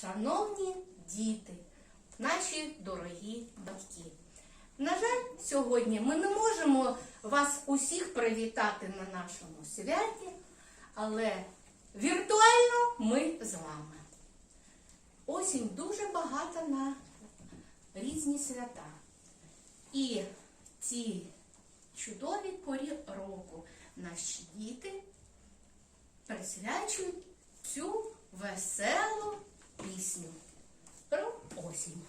Шановні діти, наші дорогі батьки. На жаль, сьогодні ми не можемо вас усіх привітати на нашому святі, але віртуально ми з вами. Осінь дуже багата на різні свята. І ці чудові порі року наші діти присвячують цю веселу пісню про осінь.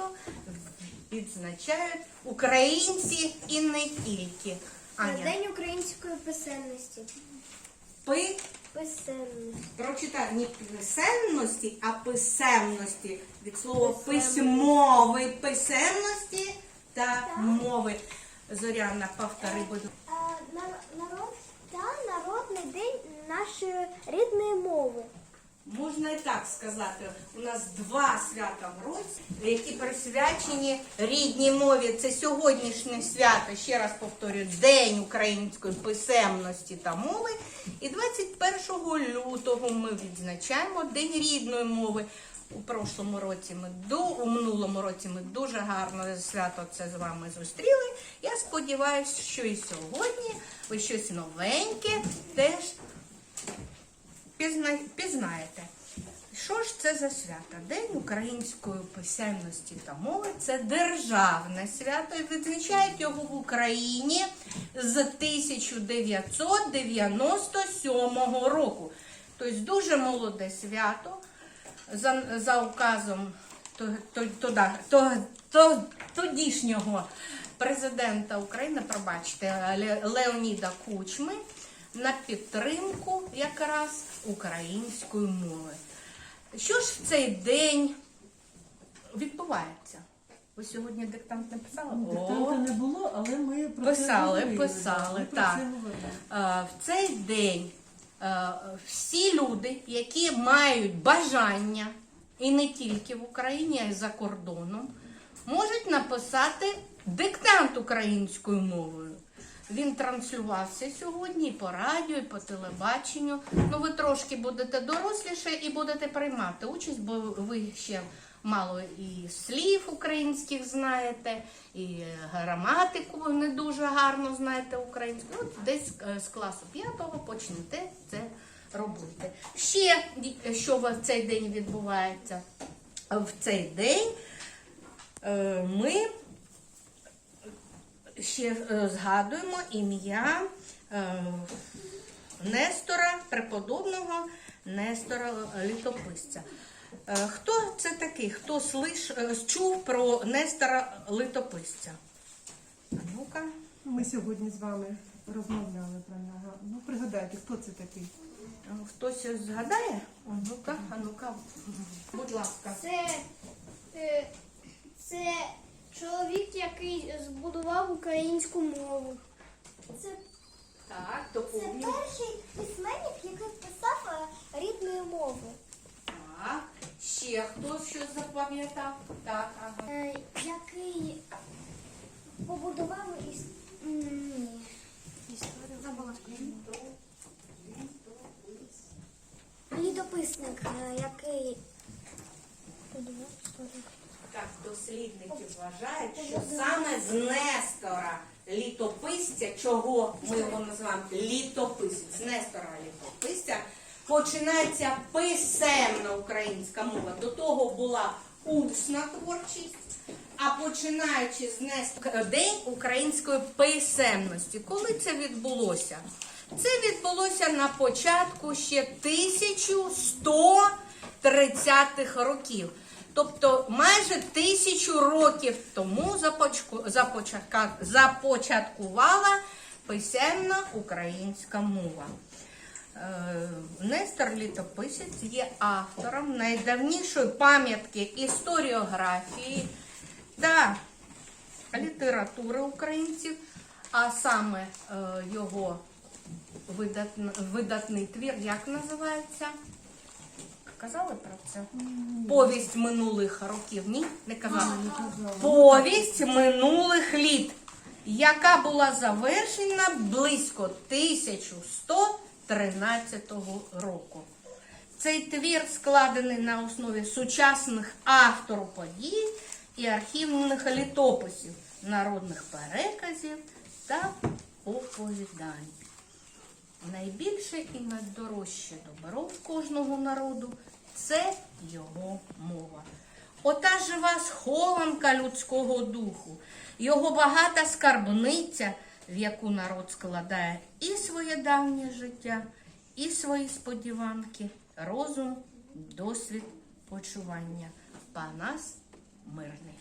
Свято відзначають українці і не тільки. Аня, День української писемності. пи Писемності. прочитай не писемності, а писемності. Від слова письмовий писемності та мови. Зоряна, повтори, будь Народ та народний день нашої рідної мови. Можна і так сказати. У нас два свята в році, які присвячені рідній мові. Це сьогоднішнє свято, ще раз повторюю, День української писемності та мови. І 21 лютого ми відзначаємо День рідної мови. У прошлому році ми до у минулому році ми дуже гарно свято це з вами зустріли. Я сподіваюся, що і сьогодні ви щось новеньке теж пізна- пізнаєте. Що ж це за свято? День української писемності та мови це державне свято і відзначають його в Україні з 1997 року. Тобто дуже молоде свято за, за указом то, то, то, то, тодішнього президента України, пробачте, Леоніда Кучми на підтримку якраз української мови. Що ж в цей день відбувається? Ви сьогодні диктант не писали? Диктанта не було, але ми про Писали, це писали, ми про так. це. Е, В цей день е, всі люди, які мають бажання, і не тільки в Україні, а й за кордоном, можуть написати диктант українською мовою. Він транслювався сьогодні і по радіо, і по телебаченню. Ну, ви трошки будете доросліше і будете приймати участь, бо ви ще мало і слів українських знаєте, і граматику не дуже гарно знаєте українську. От десь е, з класу п'ятого почнете це робити. Ще що в цей день відбувається? В цей день е, ми ще е, згадуємо ім'я е, Нестора, преподобного Нестора Літописця. Е, Хто це такий? Хто слиш, чув про Нестора Литописця? Ну-ка. Ми сьогодні з вами розмовляли про нього. Ну, пригадайте, хто це такий? Хтось згадає? А Ну-ка, а ну-ка, будь ласка. Це, це чоловік, який збудував українську мову. Це, Так, це перший письменник, який писав е, рідною мовою. Так. Ще хтось щось запам'ятав? Так, ага. Е, який побудував іс... м, ні. історію забула. Літописник, е, який побудував історію. Так, дослідники вважають, що саме з Нестора літописця, чого ми його називаємо літописець, з Нестора літописця, починається писемна українська мова. До того була усна творчість. А починаючи з Нестора День української писемності. Коли це відбулося? Це відбулося на початку ще 1130-х років. Тобто майже тисячу років тому започаткувала писемна українська мова. Е, Нестор Літописець є автором найдавнішої пам'ятки історіографії та літератури українців, а саме е, його видатний твір, як називається? Казали про це? Повість минулих років. Ні, не казали. Повість минулих літ, яка була завершена близько 1113 року. Цей твір складений на основі сучасних автору подій і архівних літописів, народних переказів та оповідань. Найбільше і найдорожче добро кожного народу це його мова. Ота жива схованка людського духу, його багата скарбниця, в яку народ складає і своє давнє життя, і свої сподіванки, розум, досвід, почування. Панас мирний.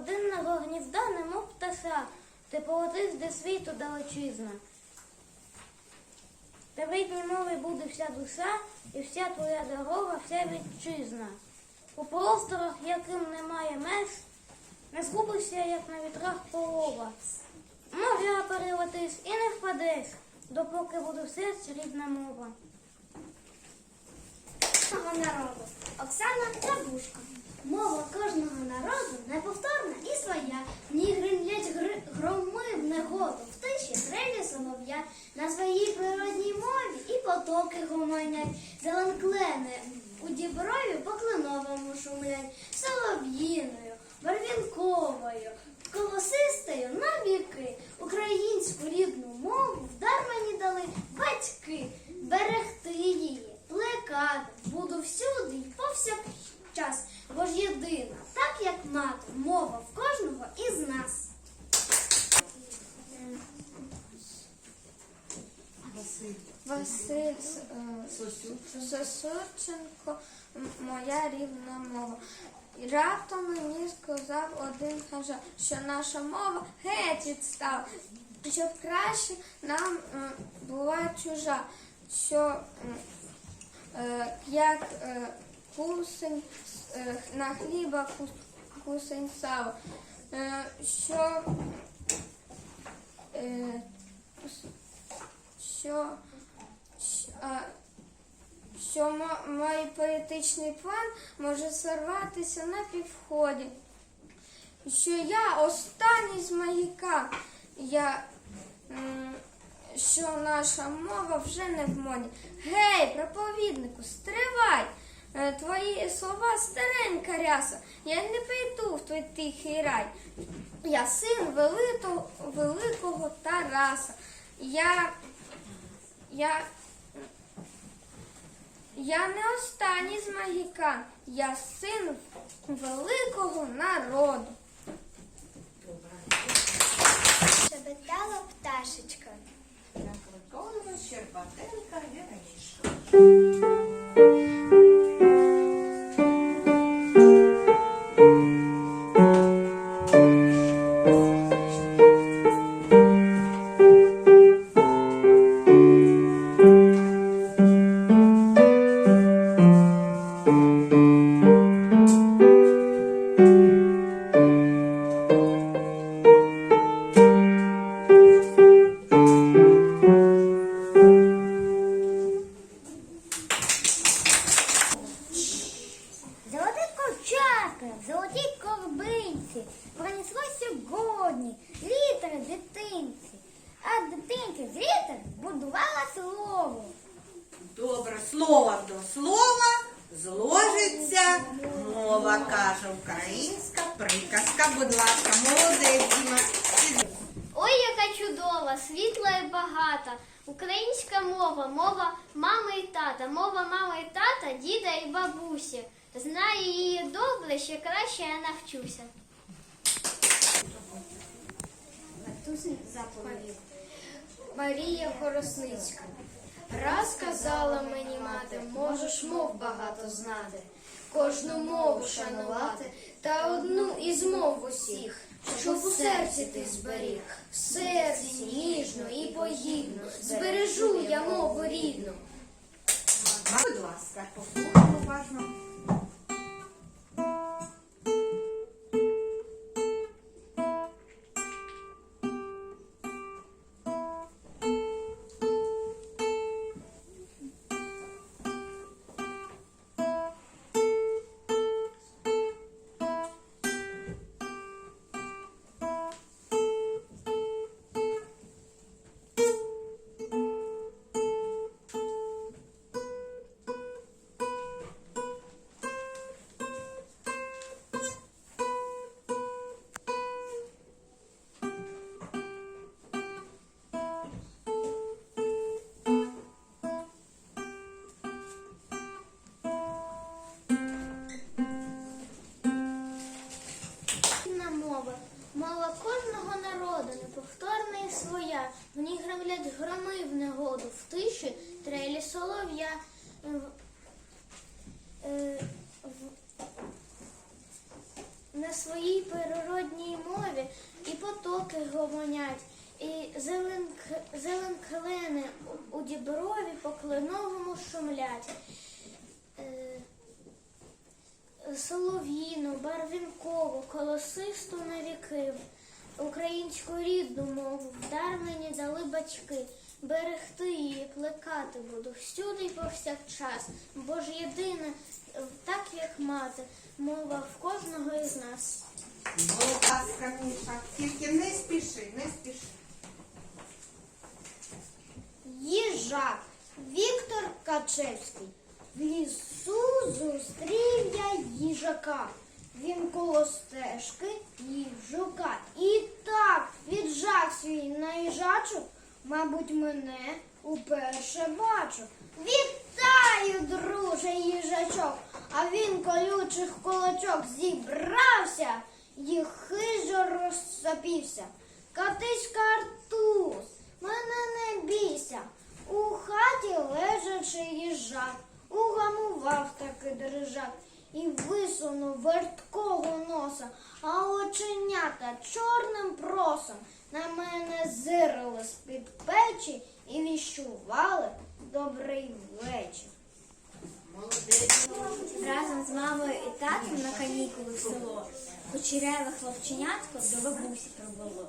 Родинного гнізда, немов пташа, ти полетиш де світу далечизна. Та в рідній мові буде вся душа і вся твоя дорога, вся вітчизна. У просторах, яким немає меж, не згубишся, як на вітрах полова. Моря перелетиш і не впадеш, допоки буде серці рідна мова. Народу. Оксана Трабушко. Мова кожного народу неповторна і своя. В ній гримлять гри- громи в негоду, в тиші трелі солов'я. На своїй природній мові і потоки гомонять. Зеленклени у діброві по кленовому шумлять. Солов'їною, барвінковою, колосистою на віки. Українську рідну мову в дар мені дали батьки. Берегти її, плекати буду всюди й повсякчас, бо ж єдина, так як мати, мова в кожного із нас. Василь е, Сосурченко, моя рідна мова. І раптом мені сказав один хажа, що наша мова геть відстала, щоб краще нам була чужа, що е, як е, кусень е, на хліба кусень сала, е, що е, що, що, мій поетичний план може сорватися на півході. Що я останній з магіка, я, що наша мова вже не в моді. Гей, проповіднику, стривай! Е, Твої слова старенька ряса, я не прийду в твій тихий рай. Я син великого, великого Тараса. Я я, я не останній з магіка, я син великого народу. Щебетала пташечка. Виконувала Щербатенка Thank you. Мова, мова мами і тата, мова мами і тата, діда і бабусі. Знаю її добре, ще краще я навчуся. Марія Хоросницька. Раз казала мені мати, можеш мов багато знати, кожну мову шанувати, та одну із мов усіх, щоб у серці ти зберіг, в серці ніжно і погідно, збережу я мову рідну. Будь ласка, послухайте уважно. У, діброві по кленовому шумлять. Е, Солов'їну, барвінкову, колосисту на віки, українську рідну мову, вдар мені дали батьки. Берегти її, плекати буду всюди й повсякчас, бо ж єдина, так як мати, мова в кожного із нас. Будь ласка, Міша, тільки не спіши, не спіши. Їжак Віктор Качевський. В лісу зустрів я їжака. Він коло стежки їв. І так віджак свій на мабуть, мене уперше бачу. Вітаю, друже їжачок! А він колючих колочок зібрався і хижо розсапівся. Катись картуз, мене не бійся. У хаті лежачи їжак, угамував таки дрижак і висунув верткого носа, а оченята чорним просом на мене зирили з-під печі і віщували добрий вечір. Разом з мамою і татом на канікули в село. Кучеряве хлопченятко до бабусі прибуло.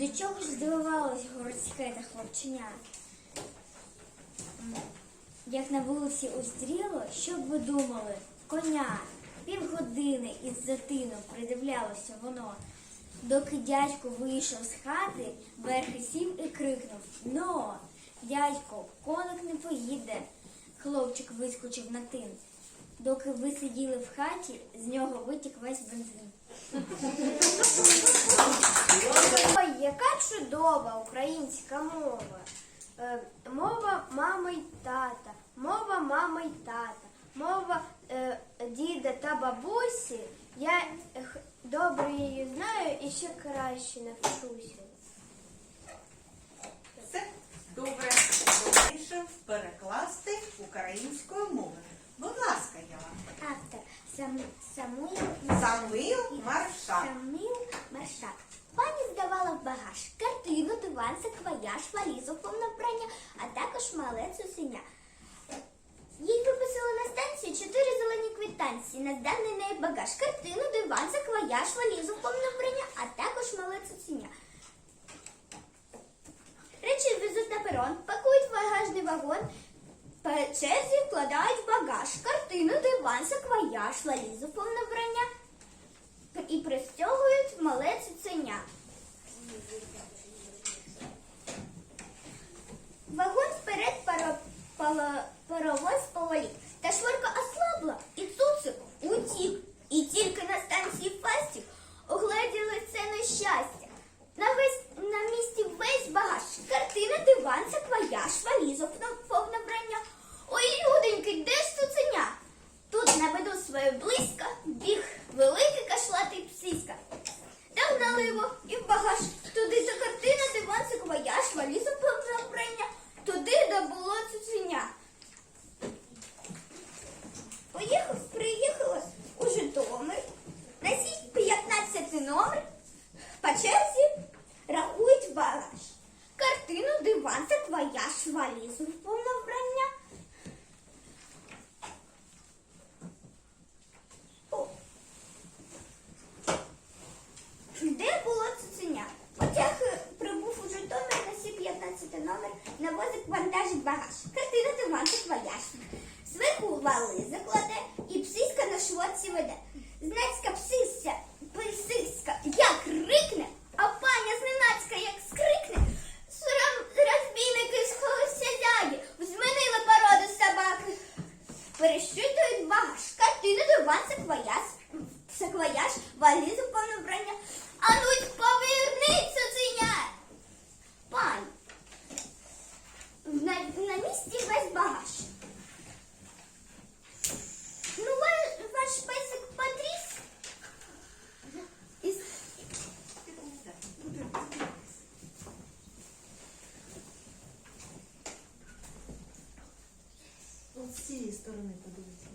До чого ж здивувалось городське та хлопченя? Як на вулиці уздріло, що б ви думали? Коня. Півгодини із затину придивлялося воно. Доки дядько вийшов з хати, верхи сів і крикнув Но, дядько, коник не поїде. Хлопчик вискочив на тин. Доки ви сиділи в хаті, з нього витік весь бензин. Ой, яка чудова українська мова. Е, мова мами й тата, мова мами й тата, мова е, діда та бабусі. Я добре її знаю і ще краще навчуся. Все добре. Вирішив перекласти українською мовою. Будь ласка, Яла. Автор Сам, Самуїл Самуїл Маршак. Самуїл Маршак. Пані здавала в багаж картину, диван, саквояж, валізу, повне вбрання, а також мале цуценя. Їй виписали на станцію чотири зелені квитанції на зданий неї багаж, картину, диван, саквояж, валізу, повне вбрання, а також мале цуценя. Речі везуть на перон, пакують в багажний вагон, по вкладають в багаж картину, диван, саквояж, валізу, повне вбрання і пристягують мале цуценя. Вагон вперед паро, пало- паровоз поволік. Та швидко ослабла, і цуцик утік. І тільки на станції Фастів угледіли це нещастя. На, весь, на місці весь багаж, картина, диван, саквояж, валізу, пно- повне брання. Ой, люденьки, де ж цуценя? Тут на своє близько біг великий кашлатий псиська. Зверху Цієї сторони подивіться.